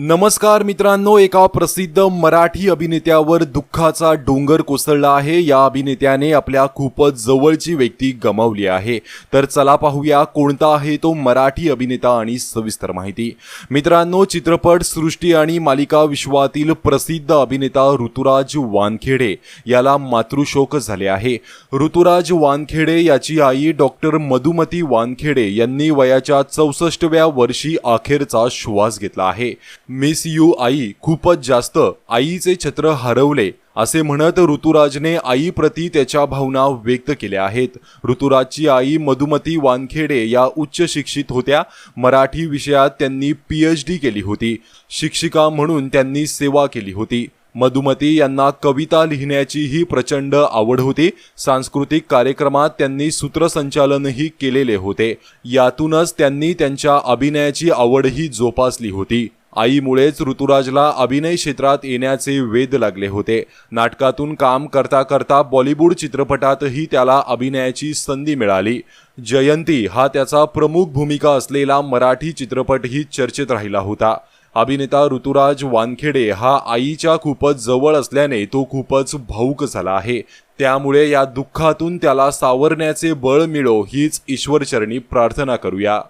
नमस्कार मित्रांनो एका प्रसिद्ध मराठी अभिनेत्यावर दुःखाचा डोंगर कोसळला आहे. या अभिनेत्याने आपल्या खूपच जवळची व्यक्ती गमावली आहे. तर चला पाहूया कोणता आहे तो मराठी अभिनेता आणि सविस्तर माहिती. मित्रांनो चित्रपट सृष्टी आणि मालिका विश्वातील प्रसिद्ध अभिनेता ऋतुराज वानखेडे याला मातृशोक झाले आहे. ऋतुराज वानखेडे याची आई डॉक्टर मधुमती वानखेडे यांनी वयाच्या चौसष्टव्या वर्षी अखेरचा श्वास घेतला आहे. मिस यू आई खूपच जास्त आईचे छत्र हरवले असे म्हणत ऋतुराजने आईप्रती त्याच्या भावना व्यक्त केल्या आहेत. ऋतुराजची आई मधुमती वानखेडे या उच्च शिक्षित होत्या. मराठी विषयात त्यांनी पी एच डी केली होती. शिक्षिका म्हणून त्यांनी सेवा केली होती. मधुमती यांना कविता लिहिण्याचीही प्रचंड आवड होती. सांस्कृतिक कार्यक्रमात त्यांनी सूत्रसंचालनही केलेले होते. यातूनच त्यांनी त्यांच्या अभिनयाची आवडही जोपासली होती. आईमुळेच ऋतुराजला अभिनय क्षेत्रात येण्याचे वेध लागले होते. नाटकातून काम करता करता बॉलिवूड चित्रपटातही त्याला अभिनयाची संधी मिळाली. जयंती हा त्याचा प्रमुख भूमिका असलेला मराठी चित्रपटही चर्चेत राहिला होता. अभिनेता ऋतुराज वानखेडे हा आईच्या खूपच जवळ असल्याने तो खूपच भाऊक झाला आहे. त्यामुळे या दुःखातून त्याला सावरण्याचे बळ मिळो हीच ईश्वरचरणी प्रार्थना करूया.